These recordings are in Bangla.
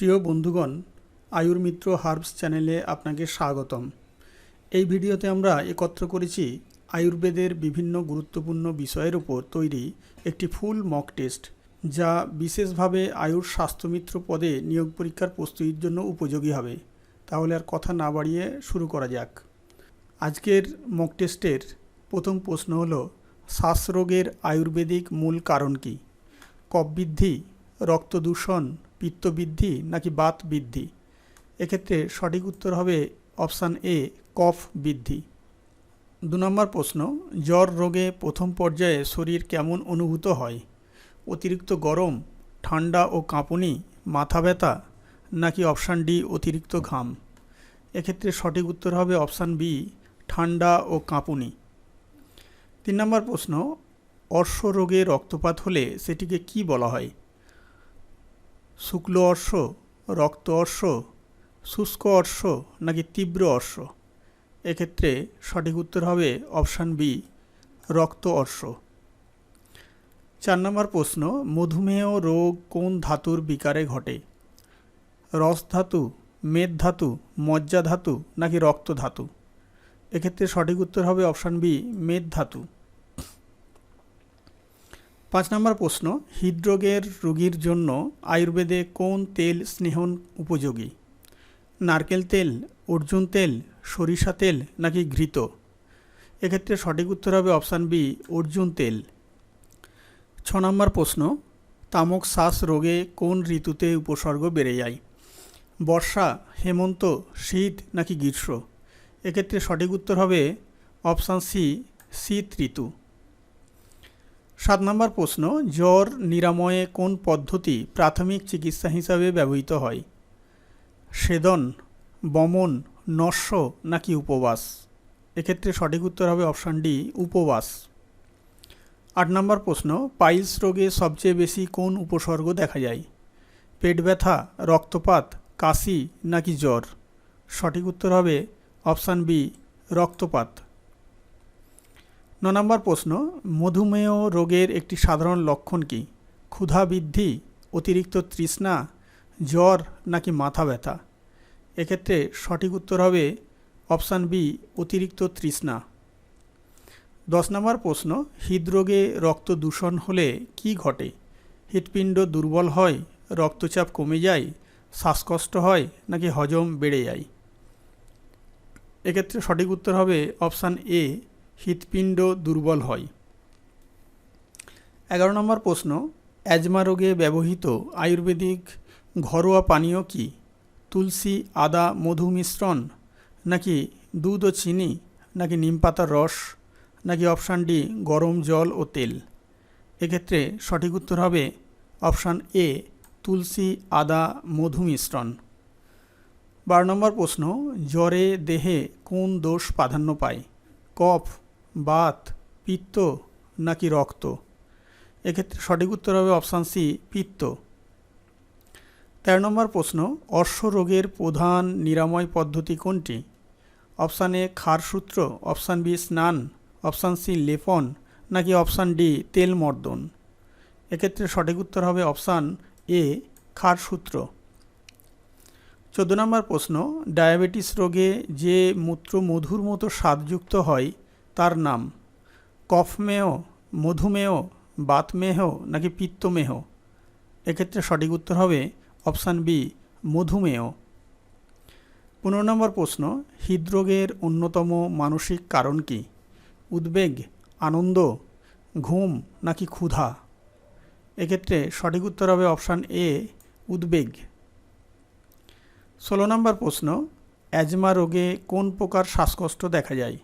প্রিয় বন্ধুগণ, আয়ুর মিত্র হার্বস চ্যানেলে আপনাকে স্বাগতম। এই ভিডিওতে আমরা একত্র করেছি আয়ুর্বেদের বিভিন্ন গুরুত্বপূর্ণ বিষয়ের উপর তৈরি একটি ফুল মক টেস্ট, যা বিশেষভাবে আয়ুর স্বাস্থ্যমিত্র পদে নিয়োগ পরীক্ষার প্রস্তুতির জন্য উপযোগী হবে। তাহলে আর কথা না বাড়িয়ে শুরু করা যাক। আজকের মক টেস্টের প্রথম প্রশ্ন হলো, শ্বাসরোগের আয়ুর্বেদিক মূল কারণ কী? কফ বৃদ্ধি, রক্ত দূষণ পিত্ত বৃদ্ধি নাকি বাত বৃদ্ধি এক্ষেত্রে সঠিক উত্তর হবে অপশান এ, কফ বৃদ্ধি। দু নম্বর প্রশ্ন, জ্বর রোগে প্রথম পর্যায়ে শরীর কেমন অনুভূত হয়? অতিরিক্ত গরম, ঠান্ডা ও কাঁপুনি, মাথা ব্যথা, নাকি অপশান ডি, অতিরিক্ত ঘাম? এক্ষেত্রে সঠিক উত্তর হবে অপশান বি, ঠান্ডা ও কাঁপুনি। তিন নম্বর প্রশ্ন অর্শ রোগে রক্তপাত হলে সেটিকে কি বলা হয়? শুক্ল অর্শ, রক্ত অর্শ, শুষ্ক অর্শ নাকি তীব্র অর্শ? এক্ষেত্রে সঠিক উত্তর হবে অপশান বি, রক্ত অর্শ। চার নম্বর প্রশ্ন, মধুমেহ রোগ কোন ধাতুর বিকারে ঘটে? রস ধাতু, মেদ ধাতু, মজ্জা ধাতু নাকি রক্ত ধাতু? এক্ষেত্রে সঠিক উত্তর হবে অপশান বি, মেদ ধাতু। পাঁচ নম্বর প্রশ্ন, হৃদরোগের রোগীর জন্য আয়ুর্বেদে কোন তেল স্নেহন উপযোগী? নারকেল তেল, অর্জুন তেল, সরিষা তেল নাকি ঘৃত? এক্ষেত্রে সঠিক উত্তর হবে অপশান বি, অর্জুন তেল। ছ নম্বর প্রশ্ন, তামক শ্বাস রোগে কোন ঋতুতে উপসর্গ বেড়ে যায়? বর্ষা, হেমন্ত, শীত নাকি গ্রীষ্ম? এক্ষেত্রে সঠিক উত্তর হবে অপশান সি, শীত ঋতু। সাত নম্বর প্রশ্ন, জ্বর নিরাময়ে কোন পদ্ধতি প্রাথমিক চিকিৎসা হিসাবে ব্যবহৃত হয়? সেদন, বমন, নস্য নাকি উপবাস? এক্ষেত্রে সঠিক উত্তর হবে অপশান ডি, উপবাস। আট নম্বর প্রশ্ন, পাইলস রোগে সবচেয়ে বেশি কোন উপসর্গ দেখা যায়? পেট ব্যথা, রক্তপাত, কাশি নাকি জ্বর? সঠিক উত্তর হবে অপশান বি, রক্তপাত। ন নম্বর প্রশ্ন, মধুমেহ রোগের একটি সাধারণ লক্ষণ কী? ক্ষুধা বৃদ্ধি, অতিরিক্ত তৃষ্ণা, জ্বর নাকি মাথা ব্যথা? এক্ষেত্রে সঠিক উত্তর হবে অপশান বি, অতিরিক্ত তৃষ্ণা। দশ নম্বর প্রশ্ন, হৃদরোগে রক্ত দূষণ হলে কি ঘটে? হৃৎপিণ্ড দুর্বল হয়, রক্তচাপ কমে যায়, শ্বাসকষ্ট হয় নাকি হজম বেড়ে যায়? এক্ষেত্রে সঠিক উত্তর হবে অপশান এ হৃৎপিণ্ড দুর্বল হয়। এগারো নম্বর প্রশ্ন অ্যাজমা রোগে ব্যবহৃত আয়ুর্বেদিক ঘরোয়া পানীয় কি? তুলসী, আদা, মধু মিশ্রণ নাকি দুধ ও চিনি নাকি নিমপাতার রস নাকি অপশান ডি, গরম জল ও তেল? এক্ষেত্রে সঠিক উত্তর হবে অপশান এ, তুলসী, আদা, মধু মিশ্রণ। বারো নম্বর প্রশ্ন, জ্বরে দেহে কোন দোষ প্রাধান্য পায়? কফ বাত, পিত্ত নাকি রক্ত? এক্ষেত্রে সঠিক উত্তর হবে অপশান সি, পিত্ত। তেরো নম্বর প্রশ্ন অর্শ রোগের প্রধান নিরাময় পদ্ধতি কোনটি? অপশান এ, ক্ষারসূত্র, অপশান বি, স্নান, অপশান সি, লেপন, নাকি অপশান ডি, তেল মর্দন? এক্ষেত্রে সঠিক উত্তর হবে অপশান এ, ক্ষারসূত্র। চোদ্দ নম্বর প্রশ্ন, ডায়াবেটিস রোগে যে মূত্র মধুর মতো স্বাদযুক্ত হয় তার নাম। কফমেহ মধুমেহ বাতমেহ নাকি পিত্তমেহ এক্ষেত্রে সঠিক উত্তর হবে অপশান বি মধুমেহ পনেরো নম্বর প্রশ্ন, হৃদরোগের অন্যতম মানসিক কারণ কি? উদ্বেগ, আনন্দ, ঘুম নাকি ক্ষুধা? এক্ষেত্রে সঠিক উত্তর হবে অপশান এ, উদ্বেগ। ষোলো নম্বর প্রশ্ন, অ্যাজমা রোগে কোন প্রকার শ্বাসকষ্ট দেখা যায়?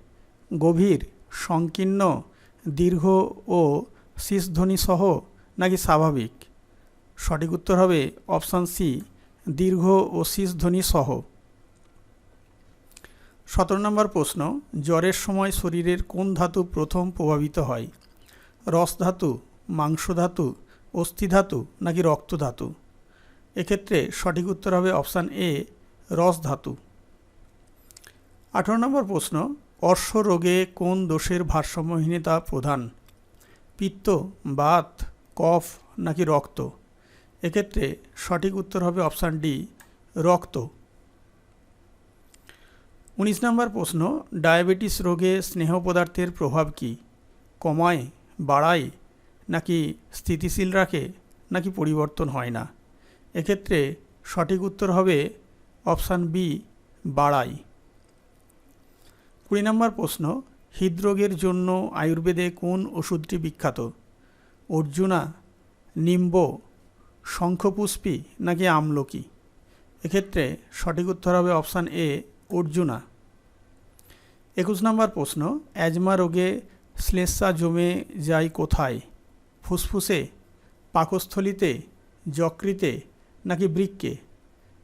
গভীর, সংকীর্ণ, দীর্ঘ ও শীষধ্বনি সহ নাকি স্বাভাবিক? সঠিক উত্তর হবে অপশান সি, দীর্ঘ ও শীষধ্বনি সহ সতেরো নম্বর প্রশ্ন, জ্বরের সময় শরীরের কোন ধাতু প্রথম প্রভাবিত হয়? রস ধাতু, মাংস ধাতু, অস্থি ধাতু নাকি রক্ত ধাতু? এক্ষেত্রে সঠিক উত্তর হবে অপশান এ, রস ধাতু। আঠারো নম্বর প্রশ্ন অর্শ রোগে কোন দোষের ভারসাম্যহীনতা প্রধান? পিত্ত, বাত, কফ নাকি রক্ত? এক্ষেত্রে সঠিক উত্তর হবে অপশান ডি, রক্ত। উনিশ নম্বর প্রশ্ন, ডায়াবেটিস রোগে স্নেহ পদার্থের প্রভাব কি? কমায়, বাড়ায়, নাকি স্থিতিশীল রাখে, নাকি পরিবর্তন হয় না? এক্ষেত্রে সঠিক উত্তর হবে অপশান বি, বাড়ায়। কুড়ি নম্বর প্রশ্ন, হৃদরোগের জন্য আয়ুর্বেদে কোন ওষুধটি বিখ্যাত? অর্জুনা, নিম্ব, শঙ্খপুষ্পী নাকি আমলকি? এক্ষেত্রে সঠিক উত্তর হবে অপশান এ, অর্জুনা। একুশ নম্বর প্রশ্ন, অ্যাজমা রোগে শ্লেষা জমে যায় কোথায়? ফুসফুসে, পাকস্থলিতে, যকৃতে নাকি বৃক্কে?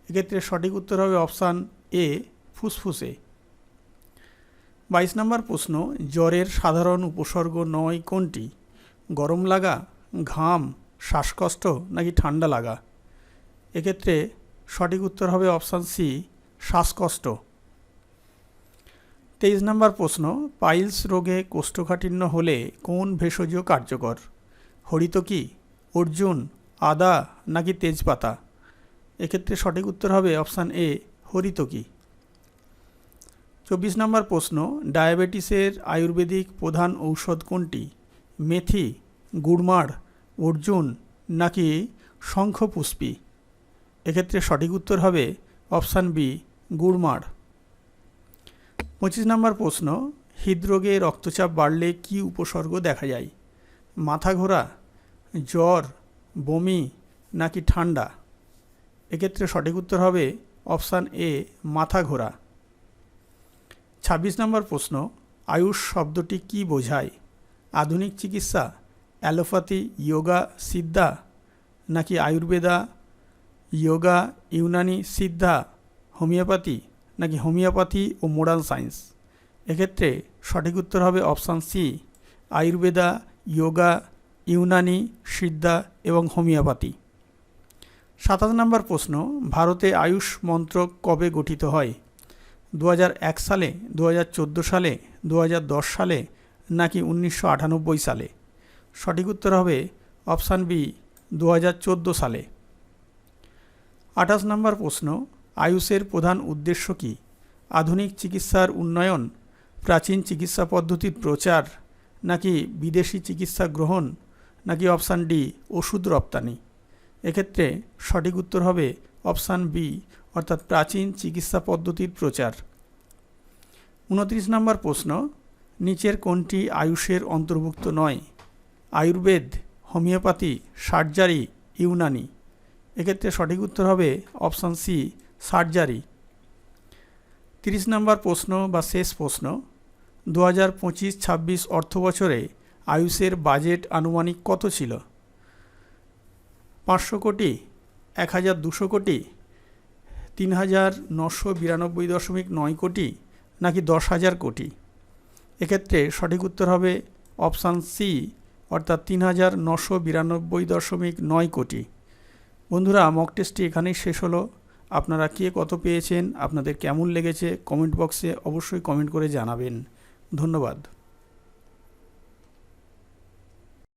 এক্ষেত্রে সঠিক উত্তর হবে অপশান এ, ফুসফুসে। বাইশ নম্বর প্রশ্ন, জ্বরের সাধারণ উপসর্গ নয় কোনটি? গরম লাগা, ঘাম, শ্বাসকষ্ট নাকি ঠান্ডা লাগা? এক্ষেত্রে সঠিক উত্তর হবে অপশান সি, শ্বাসকষ্ট। তেইশ নম্বর প্রশ্ন, পাইলস রোগে কোষ্ঠকাঠিন্য হলে কোন ভেষজ কার্যকর? হরিত হরিতকি অর্জুন, আদা নাকি তেজপাতা? এক্ষেত্রে সঠিক উত্তর হবে অপশান এ হরিতকি চব্বিশ নম্বর প্রশ্ন, ডায়াবেটিসের আয়ুর্বেদিক প্রধান ঔষধ কোনটি? মেথি, গুড়মাড়, অর্জুন, নাকি শঙ্খপুষ্পী? এক্ষেত্রে সঠিক উত্তর হবে অপশান বি, গুড়মাড়। পঁচিশ নম্বর প্রশ্ন, হৃদরোগে রক্তচাপ বাড়লে কি উপসর্গ দেখা যায়? মাথা ঘোরা, জ্বর, বমি, নাকি ঠান্ডা? এক্ষেত্রে সঠিক উত্তর হবে অপশান এ, মাথা ঘোরা। ছাব্বিশ নম্বর প্রশ্ন, আয়ুষ শব্দটি কি বোঝায়? আধুনিক চিকিৎসা, অ্যালোপ্যাথি, ইয়োগা, সিদ্ধা, নাকি আয়ুর্বেদা যোগা ইউনানি, সিদ্ধা, হোমিওপ্যাথি, নাকি হোমিওপ্যাথি ও মোডার্ন সায়েন্স? এক্ষেত্রে সঠিক উত্তর হবে option C, Ayurveda, yoga, Unani, Siddha এবং হোমিওপ্যাথি। সাতাশ নম্বর প্রশ্ন, ভারতে আয়ুষ মন্ত্রক কবে গঠিত হয়? দু সালে দু হাজার চোদ্দ সালে দু হাজার দশ সালে, নাকি উনিশশো আটানব্বই সালে? সঠিক উত্তর হবে অপশান বি দু হাজার চোদ্দ সালে। আঠাশ নম্বর প্রশ্ন, আয়ুষের প্রধান উদ্দেশ্য কী? আধুনিক চিকিৎসার উন্নয়ন, প্রাচীন চিকিৎসা পদ্ধতির প্রচার, নাকি বিদেশি চিকিৎসা গ্রহণ, নাকি অপশান ডি, ওষুধ রপ্তানি? এক্ষেত্রে সঠিক উত্তর হবে অপশান বি অর্থাৎ প্রাচীন চিকিৎসা পদ্ধতির প্রচার। উনত্রিশ নম্বর প্রশ্ন, নিচের কোনটি আয়ুষের অন্তর্ভুক্ত নয়? Ayurveda, homeopathy, surgery, Unani. এক্ষেত্রে সঠিক উত্তর হবে অপশান সি, সার্জারি। তিরিশ নম্বর প্রশ্ন বা শেষ প্রশ্ন দু হাজার পঁচিশ ছাব্বিশ অর্থ বছরে আয়ুষের বাজেট আনুমানিক কত ছিল? পাঁচশো কোটি, এক হাজার দুশো কোটি তিন হাজার নশো বিরানব্বই দশমিক নয় কোটি নাকি দশ হাজার কোটি? এক্ষেত্রে সঠিক উত্তর হবে অপশান সি, অর্থাৎ তিন হাজার নশো বিরানব্বই দশমিক নয় কোটি। বন্ধুরা মক টেস্টটি এখানেই শেষ হলো। আপনারা কে কত পেয়েছেন, আপনাদের কেমন লেগেছে কমেন্ট বক্সে অবশ্যই কমেন্ট করে জানাবেন। ধন্যবাদ।